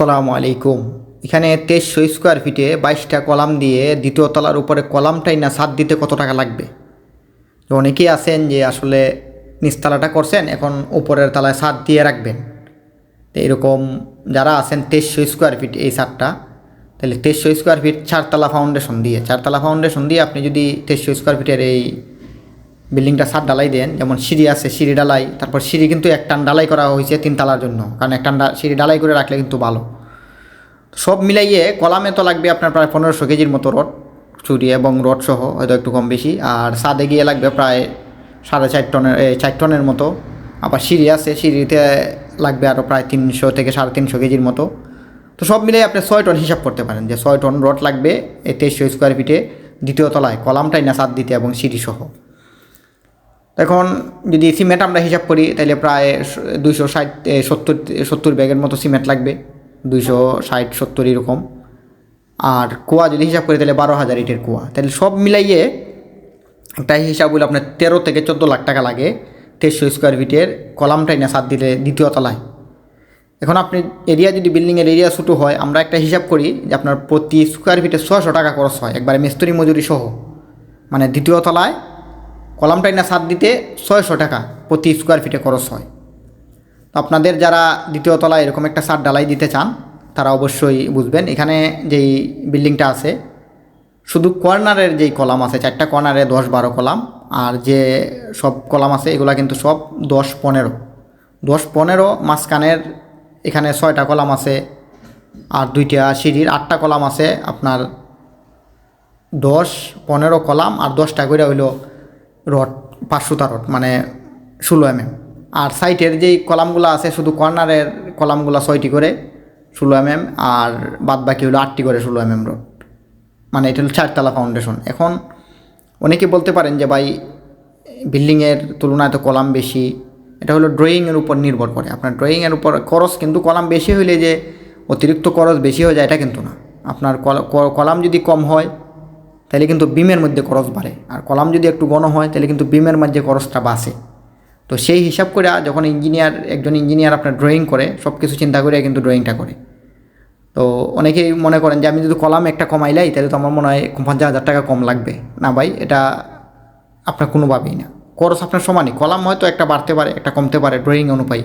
আসসালামু আলাইকুম। এখানে তেইশশো স্কোয়ার ফিটে বাইশটা কলাম দিয়ে দ্বিতীয় তলার উপরে কলামটাই না সাত দিতে কত টাকা লাগবে? তো অনেকেই আছেন যে আসলে নিচতলাটা করছেন, এখন উপরের তলায় সাত দিয়ে রাখবেন। তো এরকম যারা আছেন তেইশশো স্কোয়ার ফিট এই ছাদটা, তাহলে তেইশশো স্কোয়ার ফিট চারতলা ফাউন্ডেশন দিয়ে, চারতলা ফাউন্ডেশন দিয়ে আপনি যদি তেইশশো স্কোয়ার ফিটের এই বিল্ডিংটা সাত ডালাই দেন, যেমন সিঁড়ি আছে, সিঁড়ি ডালাই, তারপর সিঁড়ি কিন্তু এক টান ডালাই করা হয়েছে তিন তালার জন্য, কারণ এক টান সিঁড়ি ডালাই করে রাখলে কিন্তু ভালো। সব মিলাইয়ে কলামে তো লাগবে আপনার প্রায় পনেরোশো কেজির মতো রড, চুরি এবং রড সহ, হয়তো একটু কম বেশি, আর সাদে গিয়ে লাগবে প্রায় সাড়ে চার টনের চার টনের মতো। আবার সিঁড়ি আছে, সিঁড়িতে লাগবে আরও প্রায় তিনশো থেকে সাড়ে তিনশো কেজির মতো। তো সব মিলিয়ে আপনি ছয় টন হিসাব করতে পারেন যে ছয় টন রড লাগবে এই তেইশশো স্কোয়ার ফিটে দ্বিতীয় তলায়, কলামটাই না সাত দিতে এবং সিঁড়ি সহ। এখন যদি সিমেন্ট আমরা হিসাব করি তাহলে প্রায় দুইশো ষাট সত্তর সত্তর ব্যাগের মতো সিমেন্ট লাগবে। দুইশো ষাট, সত্তর এরকম। আর কুয়া যদি হিসাব করি তাহলে বারো হাজার ইটের কুয়া। তাহলে সব মিলাইয়ে একটা হিসাব হলো আপনার তেরো থেকে চোদ্দ লাখ টাকা লাগে তেইশশো স্কোয়ার ফিটের কলামটাই না সাত দিলে দ্বিতীয় তলায়। এখন আপনি এরিয়া যদি বিল্ডিংয়ের এরিয়া ছোটো হয়, আমরা একটা হিসাব করি যে আপনার প্রতি স্কোয়ার ফিটে ছশো টাকা খরচ হয়, একবারে মিস্ত্রি মজুরি সহ। মানে দ্বিতীয় তলায় কলামটাই না সাত দিতে ছয়শো টাকা প্রতি স্কোয়ার ফিটে খরচ হয়। তো আপনাদের যারা দ্বিতীয় তলায় এরকম একটা সার ডালাই দিতে চান, তারা অবশ্যই বুঝবেন। এখানে যেই বিল্ডিংটা আছে, শুধু কর্নারের যেই কলাম আছে, চারটা কর্নারে দশ বারো কলাম, আর যে সব কলাম আছে, এগুলা কিন্তু সব দশ পনেরো। দশ পনেরো মাঝখানের এখানে ছয়টা কলাম আছে, আর দুইটা সিঁড়ির আটটা কলাম আছে, আপনার দশ পনেরো কলাম, আর দশটা করে হইল রড, পাঁচশোটা রড মানে ষোলো এম এম আর সাইটের যেই কলামগুলো আছে, শুধু কর্নারের কলামগুলো ছয়টি করে ষোলো এম এম আর বাদ বাকি হলো আটটি করে ষোলো এম এম রড। মানে এটা হলো চারতলা ফাউন্ডেশন এখন অনেকে বলতে পারেন যে, ভাই, বিল্ডিংয়ের তুলনায় তো কলাম বেশি। এটা হলো ড্রয়িংয়ের উপর নির্ভর করে। আপনার ড্রয়িংয়ের উপর খরচ কিন্তু কলাম বেশি হইলে যে অতিরিক্ত খরচ বেশি হয়ে যায়, এটা কিন্তু না। আপনার কল- কলাম যদি কম হয় তাহলে কিন্তু বিমের মধ্যে খরচ বাড়ে। আর কলাম যদি একটু ঘন হয়, তাহলে কিন্তু বিমের মধ্যে খরচটা বাড়ে তো সেই হিসাব করে যখন ইঞ্জিনিয়ার একজন ইঞ্জিনিয়ার আপনার ড্রয়িং করে সব কিছু চিন্তা করে কিন্তু ড্রয়িংটা করে। তো অনেকেই মনে করেন যে, আমি যদি কলাম একটা কমাইলাই তাহলে তো আমার মনে হয় পঞ্চাশ হাজার টাকা কম লাগবে। না ভাই, এটা আপনার কোনোভাবেই না। খরচ আপনার সমানই। কলাম হয়তো একটা বাড়তে পারে, একটা কমতে পারে ড্রয়িং অনুপায়ী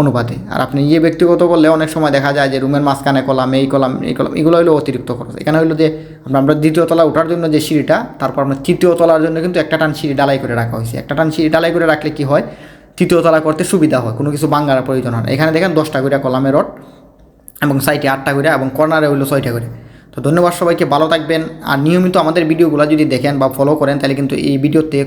অনুপাতে। আর আপনি ইয়ে ব্যক্তিগত করলে অনেক সময় দেখা যায় যে রুমের মাঝখানে কলাম, এই কলাম এই কলাম, এগুলো হলো অতিরিক্ত খরচ। এখানে হলো যে আমরা দ্বিতীয় তলা ওঠার জন্য যে সিঁড়িটা, তারপর আমরা তৃতীয় তলার জন্য কিন্তু একটা টান সিঁড়ি ডালাই করে রাখা হয়েছে। একটা টান সিঁড়ি ডালাই করে রাখলে কি হয়? তৃতীয় তলা করতে সুবিধা হয়, কোনো কিছু বাঙ্গার প্রয়োজন হয় এখানে দেখেন দশটা করে কলামের রড এবং সাইটে আটটা করে এবং কর্নারে হইল ছয়টা করে। তো ধন্যবাদ সবাইকে, ভালো থাকবেন। আর নিয়মিত আমাদের ভিডিওগুলো যদি দেখেন বা ফলো করেন, তাহলে কিন্তু এই ভিডিওতে